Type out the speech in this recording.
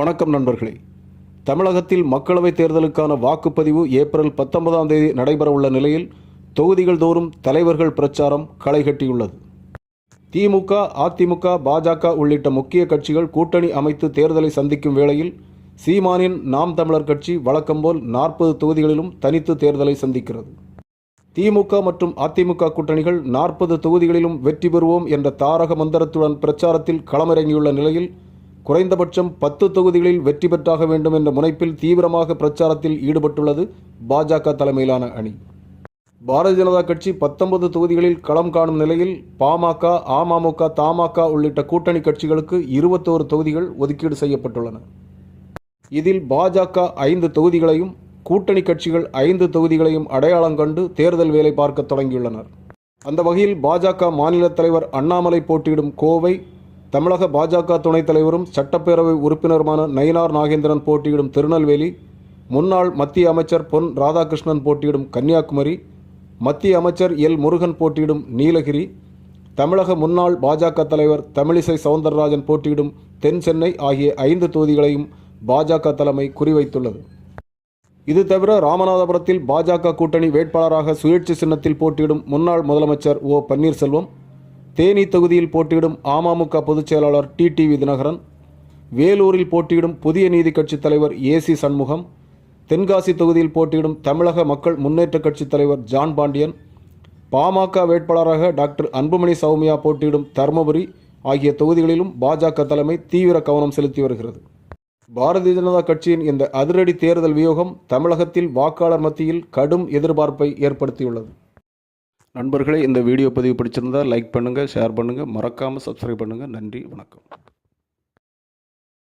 வணக்கம் நண்பர்களே. தமிழகத்தில் மக்களவைத் தேர்தலுக்கான வாக்குப்பதிவு ஏப்ரல் பத்தொன்பதாம் தேதி நடைபெறவுள்ள நிலையில் தொகுதிகள் தோறும் தலைவர்கள் பிரச்சாரம் களைகட்டியுள்ளது திமுக அதிமுக பாஜக உள்ளிட்ட முக்கிய கட்சிகள் கூட்டணி அமைத்து தேர்தலை சந்திக்கும் வேளையில் சீமானின் நாம் தமிழர் கட்சி வழக்கம்போல் நாற்பது தொகுதிகளிலும் தனித்து தேர்தலை சந்திக்கிறது. திமுக மற்றும் அதிமுக கூட்டணிகள் நாற்பது தொகுதிகளிலும் வெற்றி பெறுவோம் என்ற தாரக மந்திரத்துடன் பிரச்சாரத்தில் களமிறங்கியுள்ள நிலையில் குறைந்தபட்சம் பத்து தொகுதிகளில் வெற்றி பெற்றாக வேண்டும் என்ற முனைப்பில் தீவிரமாக பிரச்சாரத்தில் ஈடுபட்டுள்ளது பாஜக தலைமையிலான அணி. பாரதிய ஜனதா கட்சி பத்தொன்பது தொகுதிகளில் களம் காணும் நிலையில் பாமக அமமுக தமாக உள்ளிட்ட கூட்டணி கட்சிகளுக்கு இருபத்தோரு தொகுதிகள் ஒதுக்கீடு செய்யப்பட்டுள்ளன. இதில் பாஜக ஐந்து தொகுதிகளையும் கூட்டணி கட்சிகள் ஐந்து தொகுதிகளையும் அடையாளம் கண்டு தேர்தல் வேலை பார்க்க தொடங்கியுள்ளனர். அந்த வகையில் பாஜக மாநில தலைவர் அண்ணாமலை போட்டியிடும் கோவை தமிழக பாஜக துணைத் தலைவரும் சட்டப்பேரவை உறுப்பினருமான நயினார் நாகேந்திரன் போட்டியிடும் திருநெல்வேலி முன்னாள் மத்திய அமைச்சர் பொன் ராதாகிருஷ்ணன் போட்டியிடும் கன்னியாகுமரி மத்திய அமைச்சர் எல். முருகன் போட்டியிடும் நீலகிரி தமிழக முன்னாள் பாஜக தலைவர் தமிழிசை சவுந்தரராஜன் போட்டியிடும் தென் சென்னை ஆகிய ஐந்து தொகுதிகளையும் பாஜக தலைமை குறிவைத்துள்ளது. இது தவிர ராமநாதபுரத்தில் பாஜக கூட்டணி வேட்பாளராக சுயேட்சை சின்னத்தில் போட்டியிடும் முன்னாள் முதலமைச்சர் ஓ. பன்னீர்செல்வம் தேனி தொகுதியில் போட்டியிடும் அமமுக பொதுச் செயலாளர் டிடிவி தினகரன் வேலூரில் போட்டியிடும் புதிய நீதி கட்சித் தலைவர் ஏசி சண்முகம் தென்காசி தொகுதியில் போட்டியிடும் தமிழக மக்கள் முன்னேற்றக் கட்சித் தலைவர் ஜான் பாண்டியன் பாமக வேட்பாளராக டாக்டர் அன்புமணி சௌமியா போட்டியிடும் தருமபுரி ஆகிய தொகுதிகளிலும் பாஜக தலைமை தீவிர கவனம் செலுத்தி வருகிறது. பாரதிய ஜனதா கட்சியின் இந்த அதிரடி தேர்தல் வியூகம் தமிழகத்தில் வாக்காளர் மத்தியில் கடும் எதிர்பார்ப்பை ஏற்படுத்தியுள்ளது. நண்பர்களே இந்த வீடியோ பதிவு பிடிச்சிருந்தால் லைக் பண்ணுங்கள் ஷேர் பண்ணுங்கள் மறக்காமல் சப்ஸ்கிரைப் பண்ணுங்கள் நன்றி வணக்கம்.